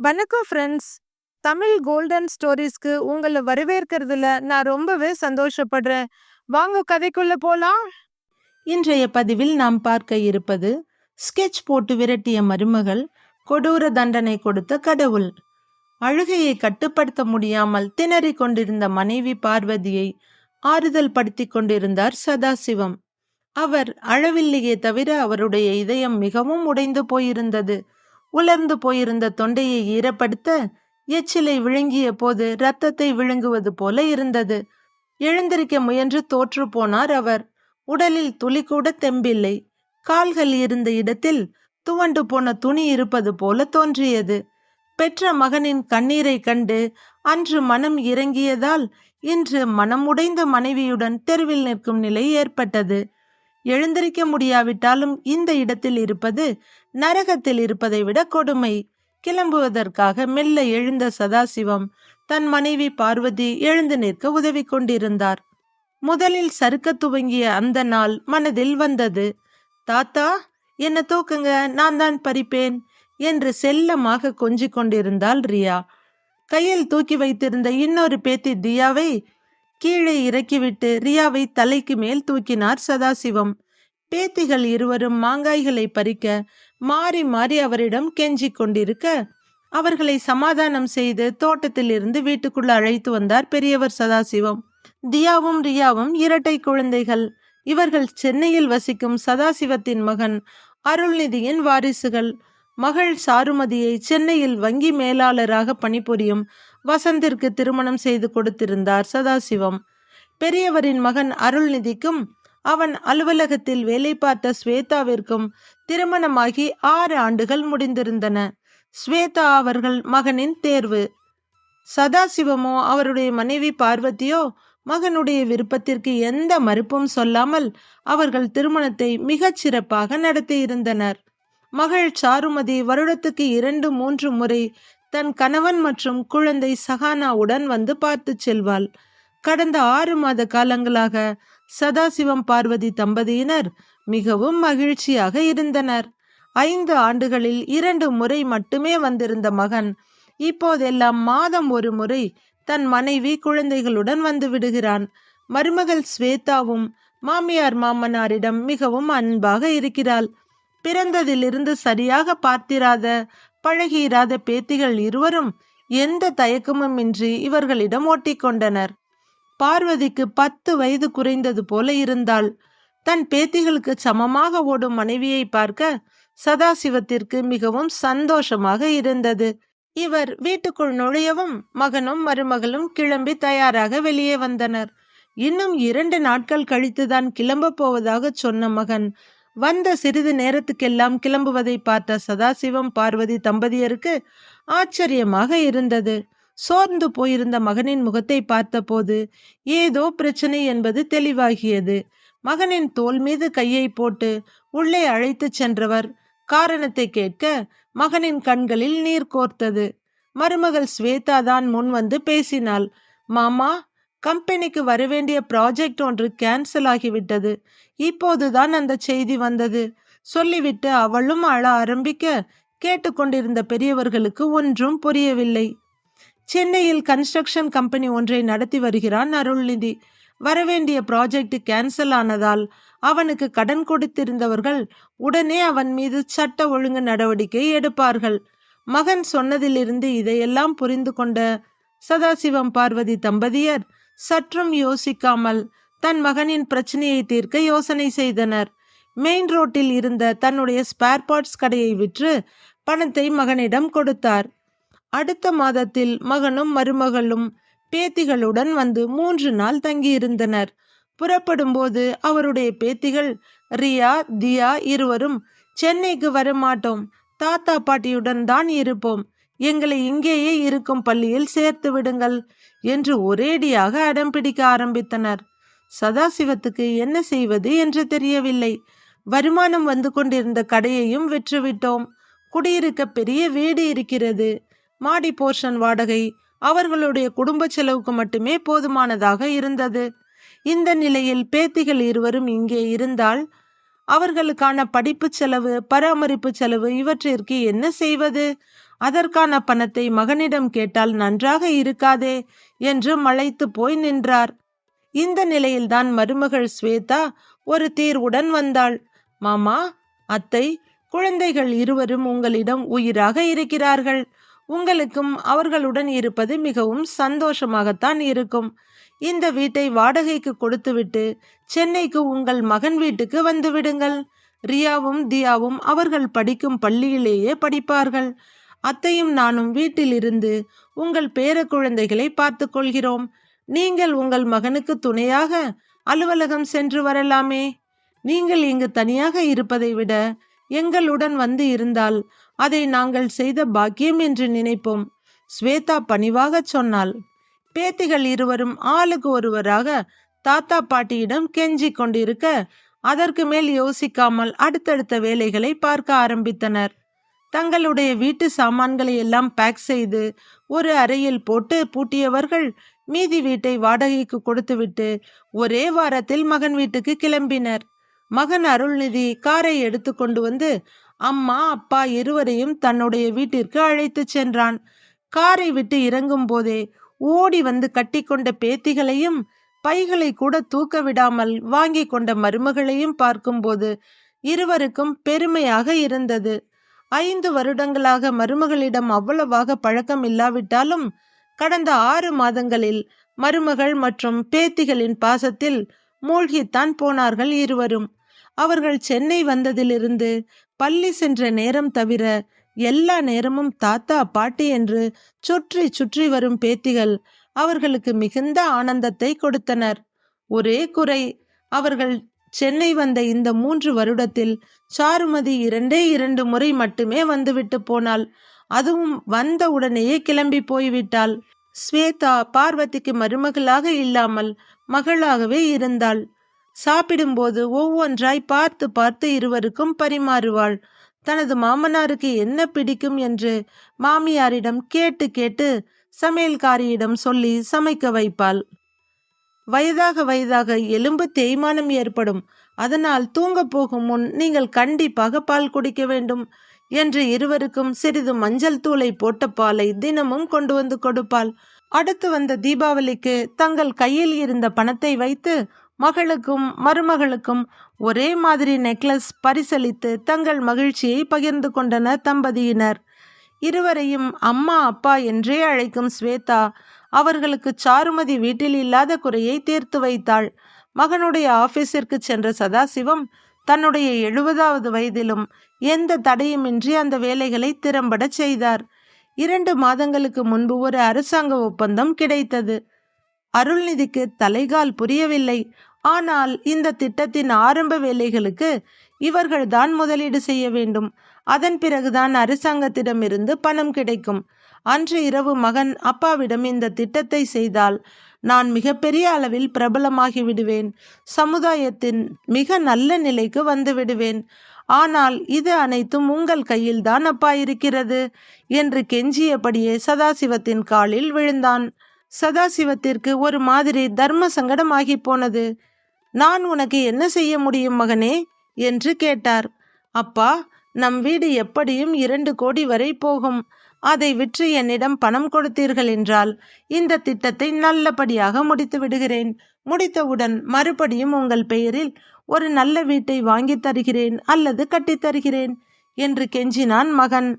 வணக்கம் friends Tamil golden ஸ்டோரீஸ்க்கு உங்களை வரவேற்கிறதுல நான் ரொம்பவே சந்தோஷப்படுறேன். வாங்க கதைக்குள்ள போலாம். இன்றைய பதிவில் நாம் பார்க்க இருப்பது ஸ்கெட்ச் போட்டு விரட்டிய மருமகள் கொடூர தண்டனை கொடுத்த கடவுள். அழுகையை கட்டுப்படுத்த முடியாமல் திணறிக் கொண்டிருந்த மனைவி பார்வதியை ஆறுதல் படுத்திக் கொண்டிருந்தார் சதாசிவம். அவர் அழவில்லையே தவிர அவருடைய இதயம் மிகவும் உடைந்து போயிருந்தது. உலர்ந்து போயிருந்த தொண்டையை ஈரப்படுத்த எச்சிலை விழுங்கிய போது ரத்தத்தை விழுங்குவது போல இருந்தது. எழுந்திருக்க முயன்று தோற்று போனார் அவர். உடலில் துளி கூட தெம்பில்லை. கால்கள் இருந்த இடத்தில் துவண்டு போன துணி இருப்பது போல தோன்றியது. பெற்ற மகனின் கண்ணீரை கண்டு அன்று மனம் இறங்கியதால் இன்று மனம் உடைந்த மனைவியுடன் தெருவில் நிற்கும் நிலை ஏற்பட்டது. எழுந்திருக்க முடியாவிட்டாலும் இந்த இடத்தில் இருப்பது நரகத்தில் இருப்பதை விட கொடுமை. கிளம்புவதற்காக மெல்ல எழுந்த சதாசிவம் தன் மனைவி பார்வதி எழுந்து நிற்க உதவி கொண்டிருந்தார். முதலில் சறுக்க துவங்கிய அந்த நாள் மனதில் வந்தது. தாத்தா என்ன தூக்குங்க நான் தான் பறிப்பேன் என்று செல்லமாக கொஞ்சிக் கொண்டிருந்தாள் ரியா. கையில் தூக்கி வைத்திருந்த இன்னொரு பேத்தி தியாவை கீழே இறக்கிவிட்டு ரியாவை தலைக்கு மேல் தூக்கினார் சதாசிவம். பேத்திகள் இருவரும் மாங்காய்களை பறிக்க மாறி மாறி அவரிடம் கெஞ்சிக் கொண்டிருக்க அவர்களை சமாதானம் செய்து தோட்டத்தில் இருந்து வீட்டுக்குள்ள அழைத்து வந்தார் பெரியவர் சதாசிவம். தியாவும் ரியாவும் இரட்டை குழந்தைகள். இவர்கள் சென்னையில் வசிக்கும் சதாசிவத்தின் மகன் அருள்நிதியின் வாரிசுகள். மகள் சாருமதியை சென்னையில் வங்கி மேலாளராக பணிபுரியும் வசந்திற்கு திருமணம் செய்து கொடுத்திருந்தார் சதாசிவம். பெரியவரின் மகன் அருள்நிதிக்கும் அவன் அலுவலகத்தில் வேலை பார்த்த ஸ்வேதாவிற்கும் திருமணமாகி ஆறு ஆண்டுகள் முடிந்திருந்தன. ஸ்வேதா அவர்கள் மகனின் தேர்வு. சதாசிவமோ அவருடைய மனைவி பார்வதியோ மகனுடைய விருப்பத்திற்கு எந்த மறுப்பும் சொல்லாமல் அவர்கள் திருமணத்தை மிகச் சிறப்பாக நடத்தியிருந்தனர். மகள் சாருமதி வருடத்துக்கு இரண்டு மூன்று முறை தன் கணவன் மற்றும் குழந்தை சகானாவுடன் வந்து பார்த்து செல்வாள். கடந்த ஆறு மாத காலங்களாக சதாசிவம் பார்வதி தம்பதியினர் மிகவும் மகிழ்ச்சியாக இருந்தனர். ஐந்து ஆண்டுகளில் இரண்டு முறை மட்டுமே வந்திருந்த மகன் இப்போதெல்லாம் மாதம் ஒரு முறை தன் மனைவி குழந்தைகளுடன் வந்து விடுகிறான். மருமகள் ஸ்வேதாவும் மாமியார் மாமனாரிடம் மிகவும் அன்பாக இருக்கிறாள். பிறந்ததிலிருந்து சரியாக பார்த்திராத பழகியிராத பேத்திகள் இருவரும் எந்த தயக்கமும் இன்றி இவர்களிடம் ஓட்டிக்கொண்டனர். பார்வதிக்கு பத்து வயது குறைந்தது போல இருந்தாள். தன் பேத்திகளுக்கு சமமாக ஓடும் மனைவியை பார்க்க சதாசிவத்திற்கு மிகவும் சந்தோஷமாக இருந்தது. இவர் வீட்டுக்குள் நுழையவும் மகனும் மருமகளும் கிளம்பி தயாராக வெளியே வந்தனர். இன்னும் இரண்டு நாட்கள் கழித்துதான் கிளம்ப போவதாக சொன்ன மகன் வந்த சிறிது நேரத்துக்கெல்லாம் கிளம்புவதை பார்த்த சதாசிவம் பார்வதி தம்பதியருக்கு ஆச்சரியமாக இருந்தது. சோர்ந்து போயிருந்த மகனின் முகத்தை பார்த்தபோது ஏதோ பிரச்சனை என்பது தெளிவாகியது. மகனின் தோல் மீது கையை போட்டு உள்ளே அழைத்துச் சென்றவர் காரணத்தை கேட்க மகனின் கண்களில் நீர் கோர்த்தது. மருமகள் ஸ்வேதா தான் முன் வந்து பேசினாள். மாமா கம்பெனிக்கு வரவேண்டிய ப்ராஜெக்ட் ஒன்று கேன்சல் ஆகிவிட்டது. இப்போதுதான் அந்த செய்தி வந்தது. சொல்லிவிட்டு அவளும் அழ ஆரம்பிக்க கேட்டுக்கொண்டிருந்த பெரியவர்களுக்கு ஒன்றும் புரியவில்லை. சென்னையில் கன்ஸ்ட்ரக்ஷன் கம்பெனி ஒன்றை நடத்தி வருகிறான் அருள்நிதி. வரவேண்டிய ப்ராஜெக்ட் கேன்சல் ஆனதால் அவனுக்கு கடன் கொடுத்திருந்தவர்கள் உடனே அவன் மீது சட்ட ஒழுங்கு நடவடிக்கை எடுப்பார்கள். மகன் சொன்னதிலிருந்து இதையெல்லாம் புரிந்து கொண்ட சதாசிவம் பார்வதி தம்பதியர் சற்றும் யோசிக்காமல் தன் மகனின் பிரச்சனையை தீர்க்க யோசனை செய்தனர். மெயின் ரோட்டில் இருந்த தன்னுடைய ஸ்பேர் பார்ட்ஸ் கடையை விற்று பணத்தை மகனிடம் கொடுத்தார். அடுத்த மாதத்தில் மகனும் மருமகளும் பேத்திகளுடன் வந்து மூன்று நாள் தங்கியிருந்தனர். புறப்படும்போது அவருடைய பேத்திகள் ரியா தியா இருவரும் சென்னைக்கு வரமாட்டோம். தாத்தா பாட்டியுடன் தான் இருப்போம். எங்களை இங்கேயே இருக்கும் பள்ளியில் சேர்த்து விடுங்கள். என்று ஒரேடியாக அடம் பிடிக்க ஆரம்பித்தனர். சதாசிவத்துக்கு என்ன செய்வது என்று தெரியவில்லை. வருமானம் வந்து கொண்டிருந்த கடையையும் விற்றுவிட்டோம். குடியிருக்க பெரிய வீடு இருக்கிறது. மாடி போர்ஷன் வாடகை அவர்களுடைய குடும்ப செலவுக்கு மட்டுமே போதுமானதாக இருந்தது. இந்த நிலையில் பேத்திகள் இருவரும் இங்கே இருந்தால் அவர்களுக்கான படிப்பு செலவு பராமரிப்பு செலவு இவற்றிற்கு என்ன செய்வது? அதற்கான பணத்தை மகனிடம் கேட்டால் நன்றாக இருக்காதே என்று மலைத்து போய் நின்றார். இந்த நிலையில்தான் மருமகள் ஸ்வேதா ஒரு தீர்வுடன் வந்தாள். மாமா அத்தை குழந்தைகள் இருவரும் உங்களிடம் உயிராக இருக்கிறார்கள். உங்களுக்கும் அவர்களுடன் இருப்பது மிகவும் சந்தோஷமாகத்தான் இருக்கும். இந்த வீட்டை வாடகைக்கு கொடுத்துவிட்டு சென்னைக்கு உங்கள் மகன் வீட்டுக்கு வந்துவிடுங்கள் ரியாவும் தியாவும் அவர்கள் படிக்கும் பள்ளியிலேயே படிப்பார்கள். அத்தையும் நானும் வீட்டிலிருந்து உங்கள் பேர குழந்தைகளை பார்த்து கொள்கிறோம். நீங்கள் உங்கள் மகனுக்கு துணையாக அலுவலகம் சென்று வரலாமே. நீங்கள் இங்கு தனியாக இருப்பதை விட எங்களுடன் வந்து இருந்தால் அதை நாங்கள் செய்த பாக்கியம் என்று நினைப்போம். ஸ்வேதா பணிவாகச் சொன்னாள். பேத்திகள் இருவரும் ஆளுக்கு ஒருவராக தாத்தா பாட்டியிடம் கெஞ்சிக் கொண்டிருக்க அதற்கு மேல் யோசிக்காமல் அடுத்தடுத்த வேலைகளை பார்க்க ஆரம்பித்தனர். தங்களுடைய வீட்டு சாமான்களை எல்லாம் பேக் செய்து ஒரு அறையில் போட்டு பூட்டியவர்கள் மீதி வீட்டை வாடகைக்கு கொடுத்துவிட்டு ஒரே வாரத்தில் மகன் வீட்டுக்கு கிளம்பினர். மகன் அருள்நிதி காரை எடுத்து கொண்டு வந்து அம்மா அப்பா இருவரையும் தன்னுடைய வீட்டிற்கு அழைத்து சென்றான். காரை விட்டு இறங்கும் போதே ஓடி வந்து கட்டிக்கொண்ட பேத்திகளையும் பைகளை கூட தூக்க விடாமல் வாங்கி கொண்ட மருமகளையும் பார்க்கும்போது இருவருக்கும் பெருமையாக இருந்தது. ஐந்து வருடங்களாக மருமகளிடம் அவ்வளவாக பழக்கம் இல்லாவிட்டாலும் கடந்த ஆறு மாதங்களில் மருமகள் மற்றும் பேத்திகளின் பாசத்தில் மூழ்கித்தான் போனார்கள் இருவரும். அவர்கள் சென்னை வந்ததிலிருந்து பள்ளி சென்ற நேரம் தவிர எல்லா நேரமும் தாத்தா பாட்டி என்று சுற்றி சுற்றி வரும் பேத்திகள் அவர்களுக்கு மிகுந்த ஆனந்தத்தை கொடுத்தனர். ஒரே குறை அவர்கள் சென்னை வந்த இந்த மூன்று வருடத்தில் சாருமதி இரண்டே இரண்டு முறை மட்டுமே வந்துவிட்டு போனாள். அதுவும் வந்த உடனேயே கிளம்பி போய்விட்டாள். ஸ்வேதா பார்வதிக்கு மருமகளாக இல்லாமல் மகளாகவே இருந்தாள். சாப்பிடும்போது ஒவ்வொன்றாய் பார்த்து பார்த்து இருவருக்கும் பரிமாறுவாள். தனது மாமனாருக்கு என்ன பிடிக்கும் என்று மாமியாரிடம் கேட்டு கேட்டு சமையல்காரியிடம் சொல்லி சமைக்க வைப்பாள். வயதாக வயதாக எலும்பு தேய்மானம் ஏற்படும். அதனால் தூங்க போகும் முன் நீங்கள் கண்டிப்பாக பால் குடிக்க வேண்டும் என்று இருவருக்கும் சிறிது மஞ்சள் தூளை போட்ட பாலை தினமும் கொண்டு வந்து கொடுப்பாள். அடுத்து வந்த தீபாவளிக்கு தங்கள் கையில் இருந்த பணத்தை வைத்து மகளுக்கும் மருமகளுக்கும் ஒரே மாதிரி நெக்லஸ் பரிசளித்து தங்கள் மகிழ்ச்சியை பகிர்ந்து கொண்டனர் தம்பதியினர். இருவரையும் அம்மா அப்பா என்றே அழைக்கும் ஸ்வேதா அவர்களுக்கு சாருமதி வீட்டில் இல்லாத குறையை தீர்த்து வைத்தாள். மகனுடைய ஆபீஸிற்கு சென்ற சதாசிவம் தன்னுடைய எழுபதாவது வயதிலும் எந்த தடையுமின்றி அந்த வேலைகளை திறம்பட செய்தார். இரண்டு மாதங்களுக்கு முன்பு ஒரு அரசாங்க ஒப்பந்தம் கிடைத்தது. அருள்நிதிக்கு தலைகால் புரியவில்லை. ஆனால் இந்த திட்டத்தின் ஆரம்ப வேலைகளுக்கு இவர்கள்தான் முதலீடு செய்ய வேண்டும். அதன் பிறகுதான் அரசாங்கத்திடமிருந்து பணம் கிடைக்கும். அன்று இரவு மகன் அப்பாவிடம் இந்த திட்டத்தை செய்தால் நான் மிகப்பெரிய அளவில் பிரபலமாகி விடுவேன். சமுதாயத்தின் மிக நல்ல நிலைக்கு வந்து விடுவேன். ஆனால் இது அனைத்தும் உங்கள் கையில்தான் அப்பா இருக்கிறது என்று கெஞ்சியபடியே சதாசிவத்தின் காலில் விழுந்தான். சதாசிவத்திற்கு ஒரு மாதிரி தர்ம சங்கடமாகி போனது. நான் உனக்கு என்ன செய்ய முடியும் மகனே? என்று கேட்டார். அப்பா நம் வீடு எப்படியும் இரண்டு கோடி வரை போகும். அதை விற்று என்னிடம் பணம் கொடுத்தீர்கள் என்றால் இந்த திட்டத்தை நல்லபடியாக முடித்து விடுகிறேன். முடித்தவுடன் மறுபடியும் உங்கள் பெயரில் ஒரு நல்ல வீட்டை வாங்கி தருகிறேன் அல்லது கட்டித் தருகிறேன் என்று கெஞ்சினான் மகன்.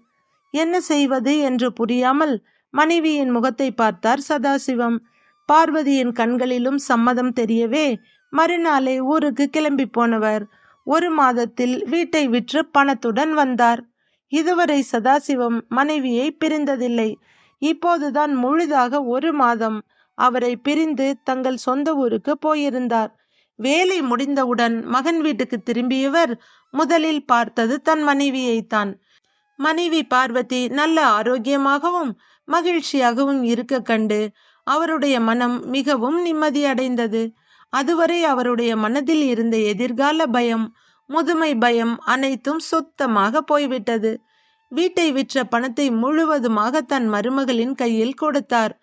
என்ன செய்வது என்று புரியாமல் மனைவியின் முகத்தை பார்த்தார் சதாசிவம். பார்வதியின் கண்களிலும் சம்மதம் தெரியவே மறுநாளே ஊருக்கு கிளம்பி போனவர். ஒரு மாதத்தில் வீட்டை விற்று பணத்துடன் வந்தார். இதுவரை சதாசிவம் மனைவியை பிரிந்ததில்லை. இப்போதுதான் முழுதாக ஒரு மாதம் அவரை பிரிந்து தங்கள் சொந்த ஊருக்கு போயிருந்தார். வேலை முடிந்தவுடன் மகன் வீட்டுக்கு திரும்பியவர் முதலில் பார்த்தது தன் மனைவியைத்தான். மனைவி பார்வதி நல்ல ஆரோக்கியமாகவும் மகிழ்ச்சியாகவும் இருக்க கண்டு அவருடைய மனம் மிகவும் நிம்மதியடைந்தது. அதுவரை அவருடைய மனதில் இருந்த எதிர்கால பயம் முதுமை பயம் அனைத்தும் சுத்தமாக போய்விட்டது. வீட்டை விற்ற பணத்தை முழுவதுமாக தன் மருமகளின் கையில் கொடுத்தார்.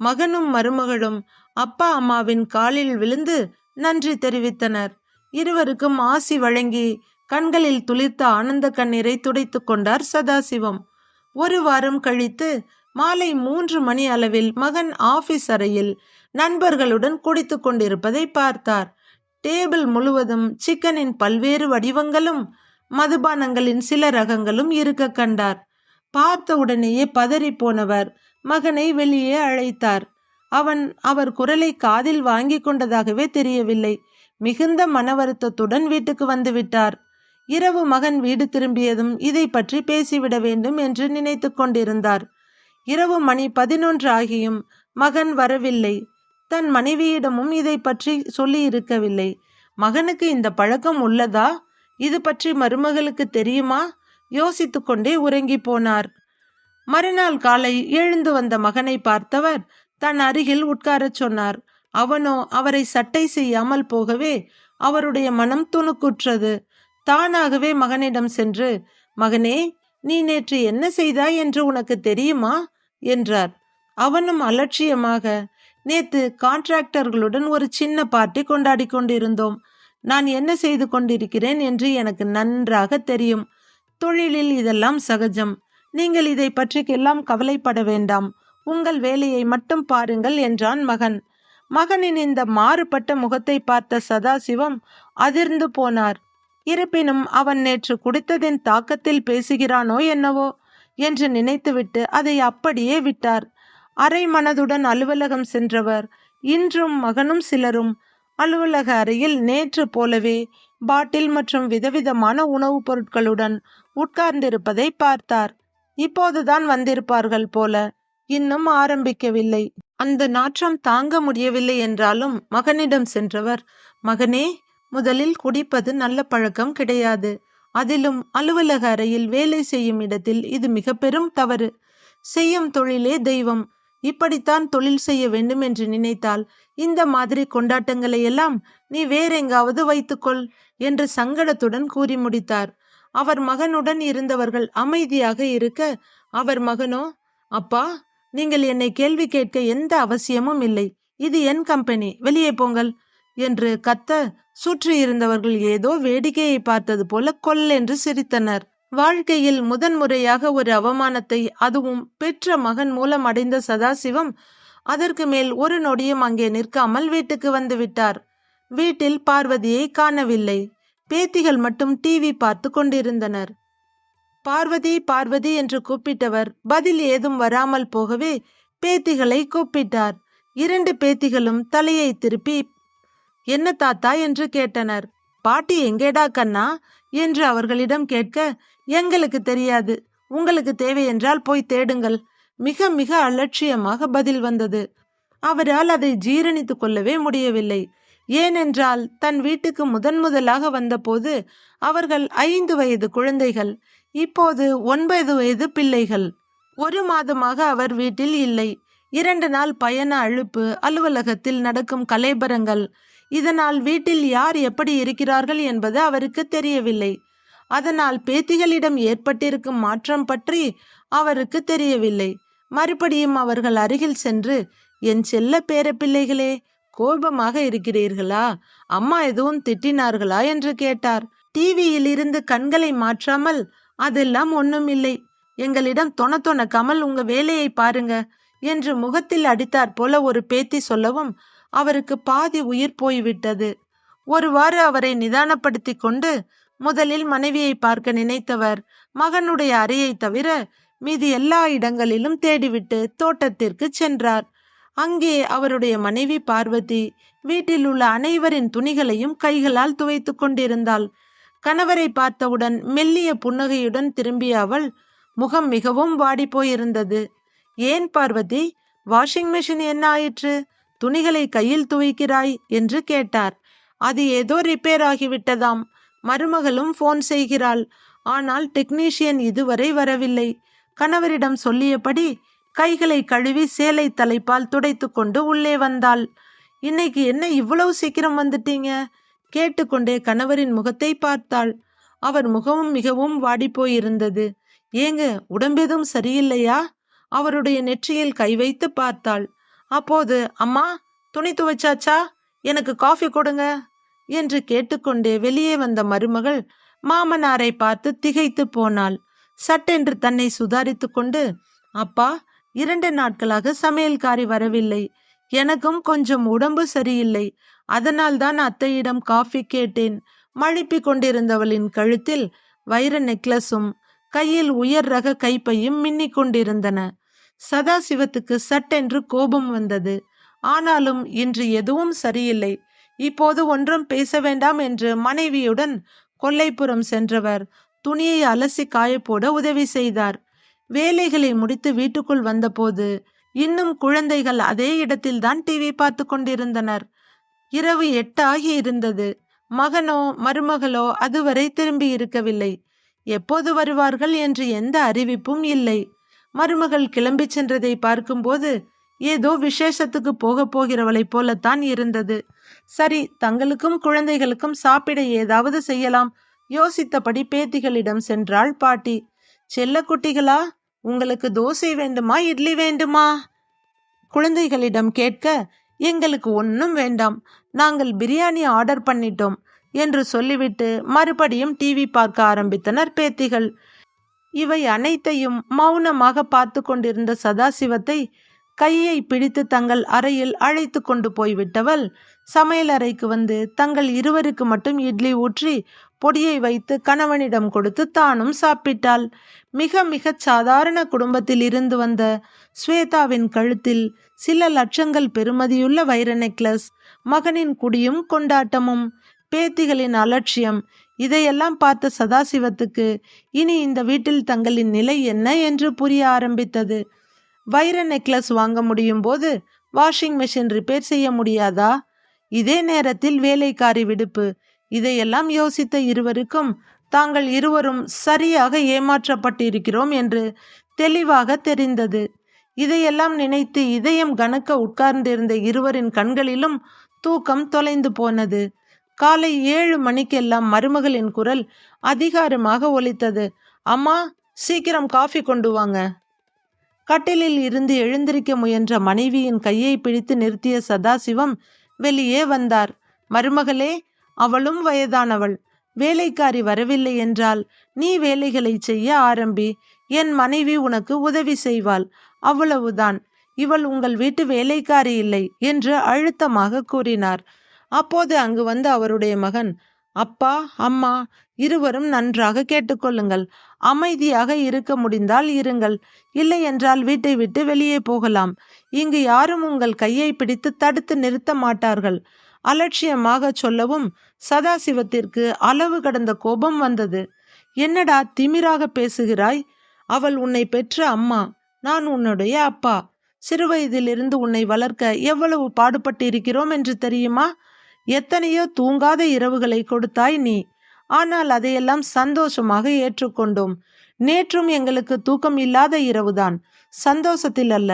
மகனும் மருமகளும் அப்பா அம்மாவின் காலில் விழுந்து நன்றி தெரிவித்தனர். இருவருக்கும் ஆசி வழங்கி கண்களில் துளிர்த்த ஆனந்த கண்ணீரை துடைத்து கொண்டார் சதாசிவம். ஒரு வாரம் கழித்து மாலை மூன்று மணி அளவில் மகன் ஆபீஸ் அறையில் நண்பர்களுடன் குடித்து கொண்டிருப்பதை பார்த்தார். டேபிள் முழுவதும் சிக்கனின் பல்வேறு வடிவங்களும் மதுபானங்களின் சில ரகங்களும் இருக்க கண்டார். பார்த்த உடனேயே பதறி போனவர் மகனை வெளியே அழைத்தார். அவன் அவர் குரலை காதில் வாங்கி கொண்டதாகவே தெரியவில்லை. மிகுந்த மன வருத்தத்துடன் வீட்டுக்கு வந்துவிட்டார் இரவு மகன் வீடு திரும்பியதும் இதை பற்றி பேசிவிட வேண்டும் என்று நினைத்து கொண்டிருந்தார். இரவு மணி பதினொன்று ஆகியும் மகன் வரவில்லை. தன் மனைவியிடமும் இதை பற்றி சொல்லி இருக்கவில்லை மகனுக்கு இந்த பழக்கம் உள்ளதா? இது பற்றி மருமகளுக்கு தெரியுமா? யோசித்து கொண்டே உறங்கி போனார். மறுநாள் காலை எழுந்து வந்த மகனை பார்த்தவர் தன் அருகில் உட்காரச் சொன்னார். அவனோ அவரை சட்டை செய்யாமல் போகவே அவருடைய மனம் துணுக்குற்றது. தானாகவே மகனிடம் சென்று மகனே நீ நேற்று என்ன செய்தாய் என்று உனக்கு தெரியுமா? என்றார். அவனும் அலட்சியமாக நேத்து கான்ட்ராக்டர்களுடன் ஒரு சின்ன பார்ட்டி கொண்டாடி கொண்டிருந்தோம். நான் என்ன செய்து கொண்டிருக்கிறேன் என்று எனக்கு நன்றாக தெரியும். தொழிலில் இதெல்லாம் சகஜம். நீங்கள் இதை பற்றிக்கெல்லாம் கவலைப்பட வேண்டாம். உங்கள் வேலையை மட்டும் பாருங்கள் என்றான் மகன். மகனின் இந்த மாறுபட்ட முகத்தை பார்த்த சதாசிவம் அதிர்ந்து போனார். இருப்பினும் அவன் நேற்று குடித்ததின் தாக்கத்தில் பேசுகிறானோ என்னவோ என்று நினைத்துவிட்டு அதை அப்படியே விட்டார். அரை மனதுடன் அலுவலகம் சென்றவர். இன்றும் மகனும் சிலரும் அலுவலக அறையில் நேற்று போலவே பாட்டில் மற்றும் விதவிதமான உணவுப் பொருட்களுடன் உட்கார்ந்திருப்பதை பார்த்தார். இப்போதுதான் வந்திருப்பார்கள் போல இன்னும் ஆரம்பிக்கவில்லை. அந்த நாற்றம் தாங்க முடியவில்லை என்றாலும் மகனிடம் சென்றவர் மகனே முதலில் குடிப்பது நல்ல பழக்கம் கிடையாது. அதிலும் அலுவலக அறையில் வேலை செய்யும் இடத்தில் இது மிக பெரும் தவறு. செய்யும் தொழிலே தெய்வம். இப்படித்தான் தொழில் செய்ய வேண்டும் என்று நினைத்தால் இந்த மாதிரி கொண்டாட்டங்களை எல்லாம் நீ வேறெங்காவது வைத்துக்கொள் என்று சங்கடத்துடன் கூறி முடித்தார். அவர் மகனுடன் இருந்தவர்கள் அமைதியாக இருக்க அவர் மகனோ அப்பா நீங்கள் என்னை கேள்வி கேட்க எந்த அவசியமும் இல்லை. இது என் கம்பெனி. வெளியே போங்கள் என்று கத்த சுற்றியிருந்தவர்கள் ஏதோ வேடிக்கையை பார்த்தது போல கொல்லென்று சிரித்தனர். வாழ்க்கையில் முதன்முறையாக ஒரு அவமானத்தை அதுவும் பெற்ற மகன் மூலம் அடைந்த சதாசிவம் அதற்கு மேல் ஒரு நொடியும் அங்கே நிற்காமல் வீட்டுக்கு வந்து விட்டார். வீட்டில் பார்வதியை காணவில்லை. பேத்திகள் மட்டும் டிவி பார்த்து கொண்டிருந்தனர். பார்வதி பார்வதி என்று கூப்பிட்டவர் பதில் ஏதும் வராமல் போகவே பேத்திகளை கூப்பிட்டார். இரண்டு பேத்திகளும் தலையை திருப்பி என்ன தாத்தா என்று கேட்டனர். பாட்டி எங்கேடா கண்ணா என்று அவர்களிடம் கேட்க எங்களுக்கு தெரியாது. உங்களுக்கு தேவை என்றால் போய் தேடுங்கள். மிக மிக அலட்சியமாக பதில் வந்தது. அவரால் அதை ஜீரணித்துக் கொள்ளவே முடியவில்லை. ஏனென்றால் தன் வீட்டுக்கு முதன் முதலாக வந்தபோது அவர்கள் ஐந்து வயது குழந்தைகள். இப்போது ஒன்பது வயது பிள்ளைகள். ஒரு மாதமாக அவர் வீட்டில் இல்லை. இரண்டு நாள் பயண அழுப்பு அலுவலகத்தில் நடக்கும் கலைபரங்கள். இதனால் வீட்டில் யார் எப்படி இருக்கிறார்கள் என்பது அவருக்கு தெரியவில்லை. அதனால் பேத்திகளிடம் ஏற்பட்டிருக்கும் மாற்றம் பற்றி அவருக்கு தெரியவில்லை. மறுபடியும் அவர்கள் அருகில் சென்று என் செல்ல பேரப்பிள்ளைகளே கோபமாக இருக்கிறீர்களா? அம்மா எதுவும் திட்டினார்களா? என்று கேட்டார். டிவியில் இருந்து கண்களை மாற்றாமல் அதெல்லாம் ஒண்ணும் இல்லை எங்களிடம் தொண தொண கமல் உங்க வேலையை பாருங்க என்று முகத்தில் அடித்தார் போல ஒரு பேத்தி சொல்லவும் அவருக்கு பாதி உயிர் போய்விட்டது. ஒருவாறு அவரை நிதானப்படுத்தி கொண்டு முதலில் மனைவியை பார்க்க நினைத்தவர். மகனுடைய அறையை தவிர மீதி எல்லா இடங்களிலும் தேடிவிட்டு தோட்டத்திற்கு சென்றார். அங்கே அவருடைய மனைவி பார்வதி வீட்டில் உள்ள அனைவரின் துணிகளையும் கைகளால் துவைத்து கொண்டிருந்தாள். கணவரை பார்த்தவுடன் மெல்லிய புன்னகையுடன் திரும்பிய அவள் முகம் மிகவும் வாடி போயிருந்தது. ஏன் பார்வதி? வாஷிங் மிஷின் என்ன ஆயிற்று? துணிகளை கையில் துவைக்கிறாய்? என்று கேட்டார். அது ஏதோ ரிப்பேர் ஆகிவிட்டதாம். மருமகளும் ஃபோன் செய்கிறாள். ஆனால் டெக்னீஷியன் இதுவரை வரவில்லை. கணவரிடம் சொல்லியபடி கைகளை கழுவி சேலை தலைப்பால் துடைத்து கொண்டு உள்ளே வந்தாள். இன்னைக்கு என்ன இவ்வளவு சீக்கிரம் வந்துட்டீங்க? கேட்டுக்கொண்டே கணவரின் முகத்தை பார்த்தாள். அவர் முகமும் மிகவும் வாடிப்போயிருந்தது. ஏங்க உடம்பெதும் சரியில்லையா? அவருடைய நெற்றியில் கை வைத்து பார்த்தாள். அப்போது அம்மா துணி துவைச்சாச்சா? எனக்கு காஃபி கொடுங்க. என்று கேட்டுக்கொண்டே வெளியே வந்த மருமகள் மாமனாரை பார்த்து திகைத்து போனாள். சட்டென்று தன்னை சுதாரித்து கொண்டு அப்பா இரண்டு நாட்களாக சமையல்காரி வரவில்லை. எனக்கும் கொஞ்சம் உடம்பு சரியில்லை. அதனால்தான் அத்தையிடம் காஃபி கேட்டேன். மழுப்பிக் கொண்டிருந்தவளின் கழுத்தில் வைர நெக்லஸும் கையில் உயர் ரக கைப்பையும் மின்னிக் கொண்டிருந்தன. சதாசிவத்துக்கு சட்டென்று கோபம் வந்தது. ஆனாலும் இன்று எதுவும் சரியில்லை. இப்போது ஒன்றும் பேச வேண்டாம் என்று மனைவியுடன் கொல்லைப்புறம் சென்றவர் துணியை அலசி காயப்போட உதவி செய்தார். வேலைகளை முடித்து வீட்டுக்குள் வந்தபோது இன்னும் குழந்தைகள் அதே இடத்தில்தான் டிவி பார்த்து கொண்டிருந்தனர். இரவு எட்டாகி இருந்தது மகனோ மருமகளோ அதுவரை திரும்பி இருக்கவில்லை. எப்போது வருவார்கள் என்று எந்த அறிவிப்பும் இல்லை. மருமகள் கிளம்பி சென்றதை பார்க்கும்போது ஏதோ விசேஷத்துக்கு போக போகிறவளைப் போலத்தான் இருந்தது. சரி தங்களுக்கும் குழந்தைகளுக்கும் சாப்பிட ஏதாவது செய்யலாம். யோசித்தபடி பேத்திகளிடம் சென்றாள் பாட்டி. செல்லக்குட்டிகளா உங்களுக்கு தோசை வேண்டுமா இட்லி வேண்டுமா? குழந்தைகளிடம் கேட்க எங்களுக்கு ஒன்றும் வேண்டாம். நாங்கள் பிரியாணி ஆர்டர் பண்ணிட்டோம் என்று சொல்லிவிட்டு மறுபடியும் டிவி பார்க்க ஆரம்பித்தனர் பேத்திகள். இவை அனைத்தையும் மௌனமாக பார்த்து கொண்டிருந்த சதாசிவத்தை கையை பிடித்து தங்கள் அறையில் அழைத்து கொண்டு போய்விட்டவள் சமையலறைக்கு வந்து தங்கள் இருவருக்கு மட்டும் இட்லி ஊற்றி பொடியை வைத்து கணவனிடம் கொடுத்து தானும் சாப்பிட்டாள். மிக மிக சாதாரண குடும்பத்தில் இருந்து வந்த ஸ்வேதாவின் கழுத்தில் சில லட்சங்கள் பெறுமதியுள்ள வைர நெக்லஸ் மகனின் குடியும் கொண்டாட்டமும் பேத்திகளின் அலட்சியம் இதையெல்லாம் பார்த்த சதாசிவத்துக்கு இனி இந்த வீட்டில் தங்களின் நிலை என்ன என்று புரிய ஆரம்பித்தது. வைர நெக்லஸ் வாங்க முடியும் போது வாஷிங் மெஷின் ரிப்பேர் செய்ய முடியாதா? இதே நேரத்தில் வேலைக்காரி விடுப்பு. இதையெல்லாம் யோசித்த இருவருக்கும் தாங்கள் இருவரும் சரியாக ஏமாற்றப்பட்டிருக்கிறோம் என்று தெளிவாக தெரிந்தது. இதையெல்லாம் நினைத்து இதயம் கணக்க உட்கார்ந்திருந்த இருவரின் கண்களிலும் தூக்கம் தொலைந்து போனது. காலை ஏழு மணிக்கெல்லாம் மருமகளின் குரல் அதிகாரமாக ஒலித்தது. அம்மா சீக்கிரம் காஃபி கொண்டு வாங்க. கட்டிலில் இருந்து எழுந்திருக்க முயன்ற மனைவியின் கையை பிடித்து நிறுத்திய சதாசிவம் வெளியே வந்தார். மருமகளே அவளும் வயதானவள். வேலைக்காரி வரவில்லை என்றால் நீ வேலைகளை செய்ய ஆரம்பி. என் மனைவி உனக்கு உதவி செய்வாள். அவ்வளவுதான். இவள் உங்கள் வீட்டு வேலைக்காரி இல்லை என்று அழுத்தமாக கூறினார். அப்போது அங்கு வந்த அவருடைய மகன் அப்பா அம்மா இருவரும் நன்றாக கேட்டுக்கொள்ளுங்கள் அமைதியாக இருக்க முடிந்தால் இருங்கள். இல்லை என்றால் வீட்டை விட்டு வெளியே போகலாம். இங்கு யாரும் உங்கள் கையை பிடித்து தடுத்து நிறுத்த மாட்டார்கள். அலட்சியமாக சொல்லவும் சதாசிவத்திற்கு அளவு கடந்த கோபம் வந்தது. என்னடா திமிராக பேசுகிறாய்? அவள் உன்னை பெற்ற அம்மா நான் உன்னுடைய அப்பா. சிறுவயதிலிருந்து உன்னை வளர்க்க எவ்வளவு பாடுபட்டு இருக்கிறோம் என்று தெரியுமா? எத்தனையோ தூங்காத இரவுகளை கொடுத்தாய் நீ. ஆனால் அதையெல்லாம் சந்தோஷமாக ஏற்றுக்கொண்டோம். நேற்றும் எங்களுக்கு தூக்கம் இல்லாத இரவுதான். சந்தோஷத்தில் அல்ல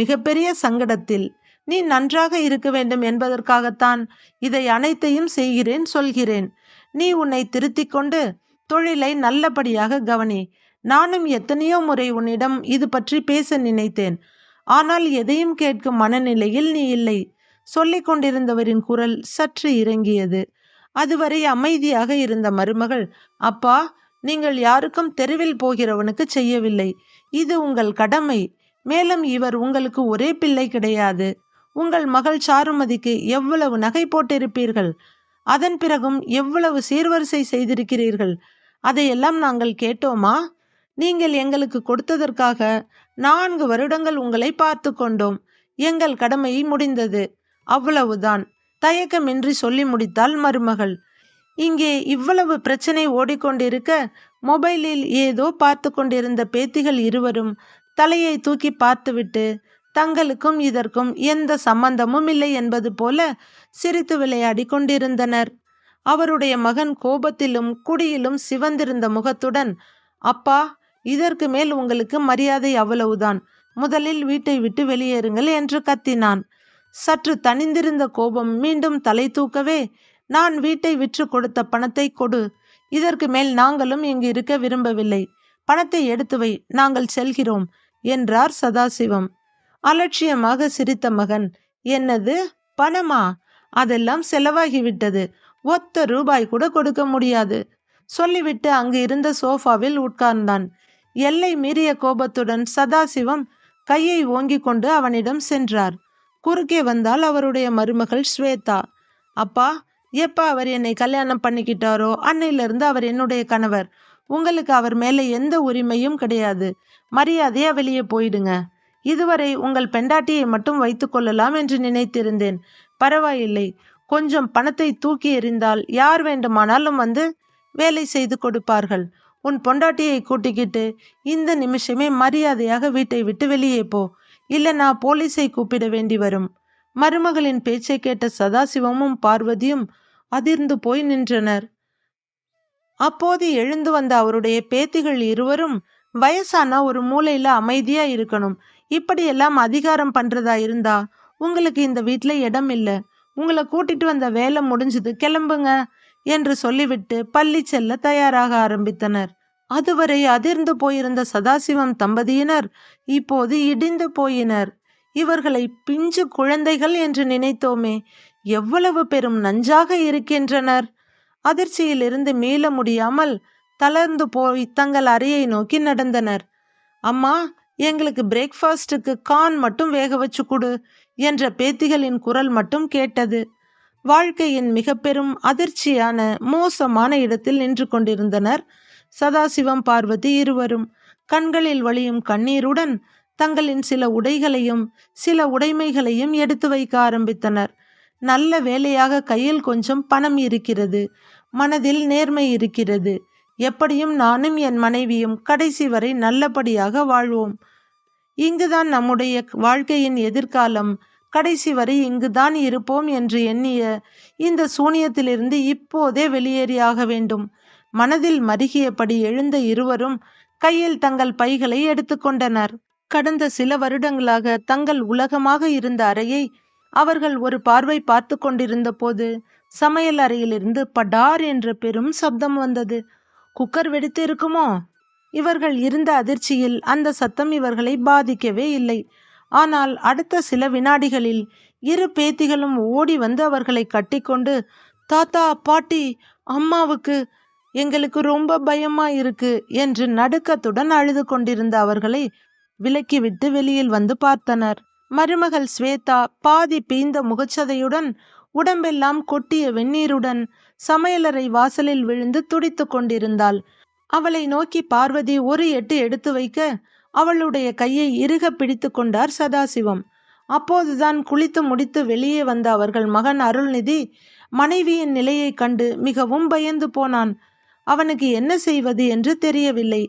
மிகப்பெரிய சங்கடத்தில். நீ நன்றாக இருக்க வேண்டும் என்பதற்காகத்தான் இதை அனைத்தையும் செய்கிறேன் சொல்கிறேன். நீ உன்னை திருத்திக் கொண்டு தொழிலை நல்லபடியாக கவனி. நானும் எத்தனையோ முறை உன்னிடம் இது பற்றி பேச நினைத்தேன். ஆனால் எதையும் கேட்கும் மனநிலையில் நீ இல்லை. சொல்லிக் கொண்டிருந்தவரின் குரல் சற்று இறங்கியது. அதுவரை அமைதியாக இருந்த மருமகள் அப்பா நீங்கள் யாருக்கும் தெருவில் போகிறவனுக்கு செய்யவில்லை. இது உங்கள் கடமை. மேலும் இவர் உங்களுக்கு ஒரே பிள்ளை கிடையாது. உங்கள் மகள் சாருமதிக்கு எவ்வளவு நகை போட்டிருப்பீர்கள்? அதன் பிறகும் எவ்வளவு சீர்வரிசை செய்திருக்கிறீர்கள்? அதையெல்லாம் நாங்கள் கேட்டோமா? நீங்கள் எங்களுக்கு கொடுத்ததற்காக நான்கு வருடங்கள் உங்களை பார்த்து கொண்டோம். எங்கள் கடமை முடிந்தது. அவ்வளவுதான். தயக்கமின்றி சொல்லி முடித்தாள் மருமகள். இங்கே இவ்வளவு பிரச்சனை ஓடிக்கொண்டிருக்க மொபைலில் ஏதோ பார்த்து கொண்டிருந்த பேத்திகள் இருவரும் தலையை தூக்கி பார்த்துவிட்டு தங்களுக்கும் இதற்கும் எந்த சம்பந்தமும் இல்லை என்பது போல சிரித்து விளையாடி கொண்டிருந்தனர். அவருடைய மகன் கோபத்திலும் குடியிலும் சிவந்திருந்த முகத்துடன் அப்பா இதற்கு மேல் உங்களுக்கு மரியாதை அவ்வளவுதான். முதலில் வீட்டை விட்டு வெளியேறுங்கள் என்று கத்தினான். சற்று தணிந்திருந்த கோபம் மீண்டும் தலை தூக்கவே நான் வீட்டை விற்று கொடுத்த பணத்தை கொடு. இதற்கு மேல் நாங்களும் இங்கு இருக்க விரும்பவில்லை. பணத்தை எடுத்து வை. நாங்கள் செல்கிறோம் என்றார் சதாசிவம். அலட்சியமாக சிரித்த மகன் என்னது? பணமா? அதெல்லாம் செலவாகிவிட்டது. ஒத்த ரூபாய் கூட கொடுக்க முடியாது. சொல்லிவிட்டு அங்கு இருந்த சோஃபாவில் உட்கார்ந்தான். எல்லை மீறிய கோபத்துடன் சதாசிவம் கையை ஓங்கிக் கொண்டு அவனிடம் சென்றார். குறுக்கே வந்தால் அவருடைய மருமகள் ஸ்வேதா. அப்பா எப்போ அவர் என்னை கல்யாணம் பண்ணிக்கிட்டாரோ? அன்னையிலிருந்து அவர் என்னுடைய கணவர். உங்களுக்கு அவர் மேலே எந்த உரிமையும் கிடையாது. மரியாதையா வெளியே போயிடுங்க. இதுவரை உங்கள் பெண்டாட்டியை மட்டும் வைத்து கொள்ளலாம் என்று நினைத்திருந்தேன். பரவாயில்லை. கொஞ்சம் பணத்தை தூக்கி எறிந்தால் யார் வேண்டுமானாலும் வந்து வேலை செய்து கொடுப்பார்கள். உன் பொண்டாட்டியை கூட்டிக்கிட்டு இந்த நிமிஷமே மரியாதையாக வீட்டை விட்டு வெளியே போ. இல்லை நான் போலீஸை கூப்பிட வேண்டி வரும். மருமகளின் பேச்சை கேட்ட சதாசிவமும் பார்வதியும் அதிர்ந்து போய் நின்றனர். அப்போது எழுந்து வந்த அவருடைய பேத்திகள் இருவரும் வயசானா ஒரு மூலையில அமைதியா இருக்கணும். இப்படியெல்லாம் அதிகாரம் பண்றதா இருந்தா உங்களுக்கு இந்த வீட்டில் இடம் இல்லை. உங்களை கூட்டிட்டு வந்த வேலை முடிஞ்சது கிளம்புங்க என்று சொல்லிவிட்டு பள்ளி செல்ல தயாராக ஆரம்பித்தனர். அதுவரை அதிர்ந்து போயிருந்த சதாசிவம் தம்பதியினர் இப்போது இடிந்து போயினர். இவர்களை பிஞ்சு குழந்தைகள் என்று நினைத்தோமே எவ்வளவு பெரும் நஞ்சாக இருக்கின்றனர். அதிர்ச்சியிலிருந்து மீள முடியாமல் தளர்ந்து போய் தங்கள் அறையை நோக்கி நடந்தனர். அம்மா எங்களுக்கு பிரேக்ஃபாஸ்டுக்கு கான் மட்டும் வேக வச்சு கொடு என்ற பேத்திகளின் குரல் மட்டும் கேட்டது. வாழ்க்கையின் மிக பெரும் அதிர்ச்சியான மோசமான இடத்தில் நின்று கொண்டிருந்தனர். சதாசிவம் பார்வதி இருவரும். கண்களில் வழியும் கண்ணீருடன் தங்களின் சில உடைகளையும் சில உடைமைகளையும் எடுத்து வைக்க ஆரம்பித்தனர். நல்ல வேலையாக கையில் கொஞ்சம் பணம் இருக்கிறது. மனதில் நேர்மை இருக்கிறது. எப்படியும் நானும் என் மனைவியும் கடைசி வரை நல்லபடியாக வாழ்வோம். இங்குதான் நம்முடைய வாழ்க்கையின் எதிர்காலம். கடைசி வரை இங்குதான் இருப்போம் என்று எண்ணிய இந்த சூனியத்திலிருந்து இப்போதே வெளியேறியாக வேண்டும். மனதில் மருகியபடி எழுந்த இருவரும் கையில் தங்கள் பைகளை எடுத்துக்கொண்டனர் கடந்த சில வருடங்களாக தங்கள் உலகமாக இருந்த அறையை அவர்கள் ஒரு பார்வை பார்த்து கொண்டிருந்த போது சமையல் அறையிலிருந்து படார் என்ற பெரும் சப்தம் வந்தது. குக்கர் வெடித்து இருக்குமோ இவர்கள் இருந்த அதிர்ச்சியில் அந்த சத்தம் இவர்களை பாதிக்கவே இல்லை. ஆனால் அடுத்த சில வினாடிகளில் இரு பேத்திகளும் ஓடி வந்து அவர்களை கட்டிக்கொண்டு தாத்தா பாட்டி அம்மாவுக்கு எங்களுக்கு ரொம்ப பயமா இருக்கு என்று நடுக்கத்துடன் அழுது கொண்டிருந்த அவர்களை விலக்கிவிட்டு வெளியில் வந்து பார்த்தனர். மருமகள் ஸ்வேதா பாதி பீந்த முகச்சதையுடன் உடம்பெல்லாம் கொட்டிய வெந்நீருடன் சமையலறை வாசலில் விழுந்து துடித்து கொண்டிருந்தாள். அவளை நோக்கி பார்வதி ஒரு எட்டு எடுத்து வைக்க அவளுடைய கையை இறுக பிடித்து கொண்டார் சதாசிவம். அப்போதுதான் குளித்து முடித்து வெளியே வந்த அவர்கள் மகன் அருள்நிதி மனைவியின் நிலையைக் கண்டு மிகவும் பயந்து போனான். அவனுக்கு என்ன செய்வது என்று தெரியவில்லை.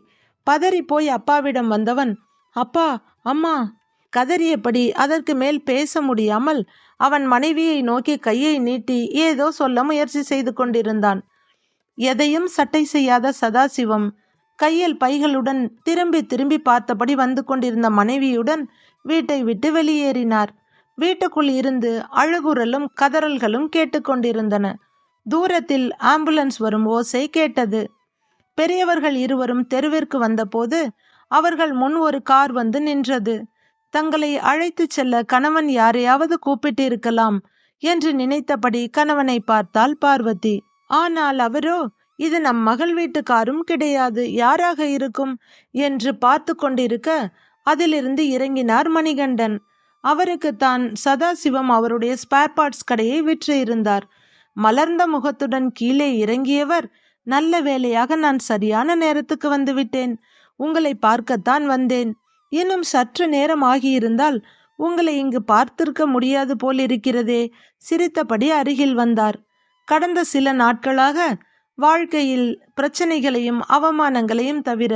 பதறி போய் அப்பாவிடம் வந்தவன் அப்பா அம்மா கதறியபடி அதற்கு மேல் பேச முடியாமல் அவன் மனைவியை நோக்கி கையை நீட்டி ஏதோ சொல்ல முயற்சி செய்து கொண்டிருந்தான். எதையும் சட்டை செய்யாத சதாசிவம் கையில் பைகளுடன் திரும்பி திரும்பி பார்த்தபடி வந்து கொண்டிருந்த மனைவியுடன் வீட்டை விட்டு வெளியேறினார். வீட்டுக்குள் இருந்து அழுகுரலும் கதறல்களும் கேட்டுக்கொண்டிருந்தன தூரத்தில் ஆம்புலன்ஸ் வரும் ஓசை கேட்டது. பெரியவர்கள் இருவரும் தெருவிற்கு வந்தபோது அவர்கள் முன் ஒரு கார் வந்து நின்றது. தங்களை அழைத்துச் செல்ல கணவன் யாரையாவது கூப்பிட்டு இருக்கலாம் என்று நினைத்தபடி கணவனை பார்த்தாள் பார்வதி. ஆனால் அவரோ இது நம் மகள் வீட்டுக்காரும் கிடையாது. யாராக இருக்கும்? என்று பார்த்து கொண்டிருக்க அதிலிருந்து இறங்கினார் மணிகண்டன். அவருக்கு தான் சதாசிவம் அவருடைய ஸ்பேர் பார்ட்ஸ் கடையை விற்று இருந்தார். மலர்ந்த முகத்துடன் கீழே இறங்கியவர் நல்ல வேலையாக நான் சரியான நேரத்துக்கு வந்துவிட்டேன். உங்களை பார்க்கத்தான் வந்தேன். இன்னும் சற்று நேரம் ஆகியிருந்தால் உங்களை இங்கு பார்த்திருக்க முடியாது போல் இருக்கிறதே சிரித்தபடி அருகில் வந்தார். கடந்த சில நாட்களாக வாழ்க்கையில் பிரச்சனைகளையும் அவமானங்களையும் தவிர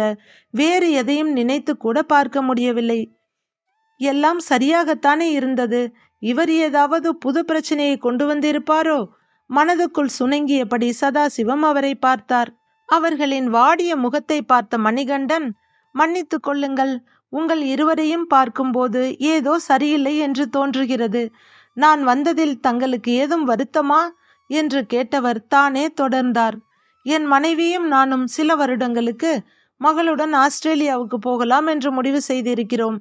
வேறு எதையும் நினைத்து கூட பார்க்க முடியவில்லை. எல்லாம் சரியாகத்தானே இருந்தது. இவர் ஏதாவது புது பிரச்சனையை கொண்டு வந்திருப்பாரோ? மனதுக்குள் சுணங்கியபடி சதாசிவம் அவரை பார்த்தார். அவர்களின் வாடிய முகத்தை பார்த்த மணிகண்டன் மன்னித்துக் கொள்ளுங்கள் உங்கள் இருவரையும் பார்க்கும்போது ஏதோ சரியில்லை என்று தோன்றுகிறது. நான் வந்ததில் தங்களுக்கு ஏதும் வருத்தமா? என்று கேட்டவர் தானே தொடர்ந்தார். என் மனைவியும் நானும் சில வருடங்களுக்கு மகளுடன் ஆஸ்திரேலியாவுக்கு போகலாம் என்று முடிவு செய்திருக்கிறோம்.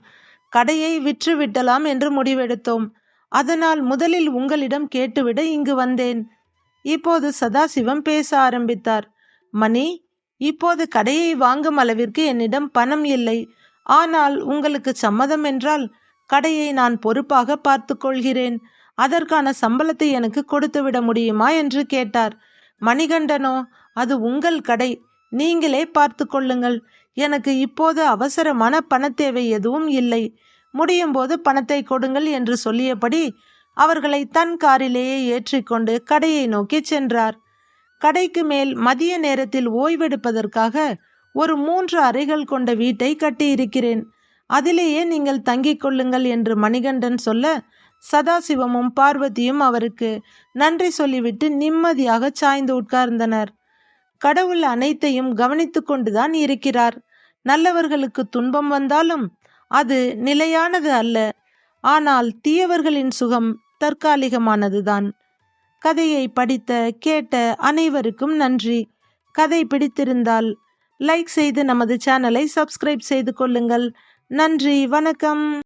கடையை விற்று விட்டலாம் என்று முடிவெடுத்தோம். அதனால் முதலில் உங்களிடம் கேட்டுவிட இங்கு வந்தேன். இப்போது சதாசிவம் பேச ஆரம்பித்தார். மணி இப்போது கடையை வாங்கும் அளவிற்கு என்னிடம் பணம் இல்லை. ஆனால் உங்களுக்கு சம்மதம் என்றால் கடையை நான் பொறுப்பாக பார்த்து கொள்கிறேன். அதற்கான சம்பளத்தை எனக்கு கொடுத்துவிட முடியுமா? என்று கேட்டார். மணிகண்டனோ அது உங்கள் கடை. நீங்களே பார்த்து கொள்ளுங்கள். எனக்கு இப்போது அவசரமான பணத்தேவை எதுவும் இல்லை. முடியும் போது பணத்தை கொடுங்கள் என்று சொல்லியபடி அவர்களை தன் காரிலேயே ஏற்றிக்கொண்டு கடையை நோக்கி சென்றார். கடைக்கு மேல் மதிய நேரத்தில் ஓய்வெடுப்பதற்காக ஒரு மூன்று அறைகள் கொண்ட வீட்டை கட்டியிருக்கிறேன். அதிலேயே நீங்கள் தங்கிக் கொள்ளுங்கள் என்று மணிகண்டன் சொல்ல சதாசிவமும் பார்வதியும் அவருக்கு நன்றி சொல்லிவிட்டு நிம்மதியாக சாய்ந்து உட்கார்ந்தனர். கடவுள் அனைத்தையும் கவனித்து கொண்டுதான் இருக்கிறார். நல்லவர்களுக்கு துன்பம் வந்தாலும் அது நிலையானது அல்ல. ஆனால் தீயவர்களின் சுகம் தற்காலிகமானதுதான். கதையை படித்த கேட்ட அனைவருக்கும் நன்றி. கதை பிடித்திருந்தால் லைக் செய்து நமது சேனலை சப்ஸ்கிரைப் செய்து கொள்ளுங்கள். நன்றி வணக்கம்.